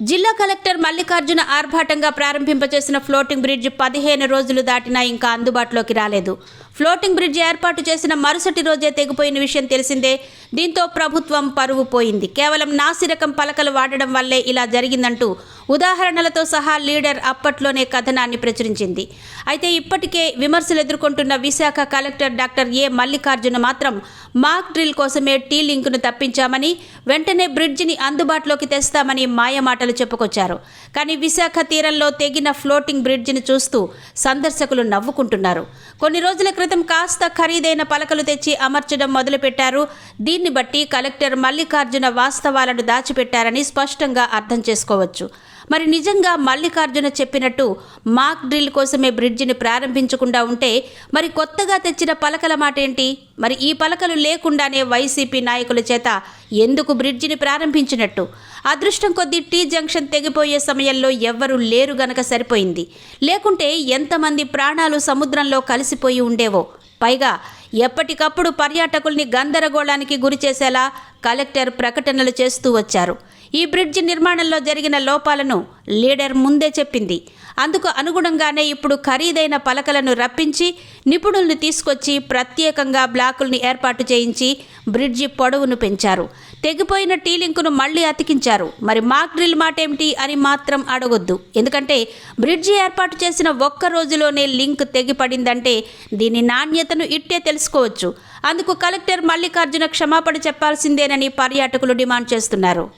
జిల్లా కలెక్టర్ మల్లికార్జున ఆర్భాటంగా ప్రారంభింపచేసిన floating bridge పదిహేను రోజులు దాటినా ఇంకా అందుబాటులోకి రాలేదు. ఫ్లోటింగ్ బ్రిడ్జ్ ఏర్పాటు చేసిన మరుసటి రోజే తెగిపోయిన విషయం తెలిసిందే. దీంతో ప్రభుత్వం పరువు పోయింది. కేవలం నాసిరకం పలకలు వాడడం వల్లే ఇలా జరిగిందంటూ ఉదాహరణలతో సహా లీడర్ అప్పట్లోనే కథనాన్ని ప్రచురించింది. అయితే ఇప్పటికే విమర్శలు ఎదుర్కొంటున్న Visakha collector doctor A Mallikarjuna మాత్రం మాక్ డ్రిల్ కోసమే టీ లింకును తప్పించామని వెంటనే బ్రిడ్జిని అందుబాటులోకి తెస్తామని మాయమాటలు చెప్పుకొచ్చారు. కానీ విశాఖ తీరంలో తెగిన ఫ్లోటింగ్ బ్రిడ్జిని చూస్తూ సందర్శకులు నవ్వుకుంటున్నారు. కొన్ని రోజుల క్రితం కాస్త ఖరీదైన పలకలు తెచ్చి అమర్చడం మొదలుపెట్టారు. దీన్ని బట్టి కలెక్టర్ మల్లికార్జున వాస్తవాలను దాచిపెట్టారని స్పష్టంగా అర్థం చేసుకోవచ్చు. మరి నిజంగా మల్లికార్జున చెప్పినట్టు మాక్ డ్రిల్ కోసమే బ్రిడ్జిని ప్రారంభించకుండా ఉంటే మరి కొత్తగా తెచ్చిన పలకల మాట ఏంటి మరి ఈ పలకలు లేకుండానే వైసీపీ నాయకుల చేత ఎందుకు బ్రిడ్జిని ప్రారంభించినట్టు? అదృష్టం కొద్దీ టీ జంక్షన్ తెగిపోయే సమయంలో ఎవ్వరూ లేరు గనక సరిపోయింది. లేకుంటే ఎంతమంది ప్రాణాలు సముద్రంలో కలిసిపోయి ఉండేవో? పైగా ఎప్పటికప్పుడు పర్యాటకుల్ని గందరగోళానికి గురి చేసేలా కలెక్టర్ ప్రకటనలు చేస్తూ వచ్చారు. ఈ బ్రిడ్జి నిర్మాణంలో జరిగిన లోపాలను లీడర్ ముందే చెప్పింది. అందుకు అనుగుణంగానే ఇప్పుడు ఖరీదైన పలకలను రప్పించి నిపుణుల్ని తీసుకొచ్చి ప్రత్యేకంగా బ్లాకుల్ని ఏర్పాటు చేయించి బ్రిడ్జి పొడవును పెంచారు. తెగిపోయిన టీ లింకును మళ్ళీ అతికించారు. మరి మాక్ డ్రిల్ మాట ఏమిటి అని మాత్రం అడగొద్దు. ఎందుకంటే బ్రిడ్జి ఏర్పాటు చేసిన ఒక్క రోజులోనే లింక్ తెగిపడిందంటే దీని నాణ్యతను ఇట్టే తెలుసుకోవచ్చు. అందుకు కలెక్టర్ మల్లికార్జున క్షమాపణ చెప్పాల్సిందేనని పర్యాటకులు డిమాండ్ చేస్తున్నారు.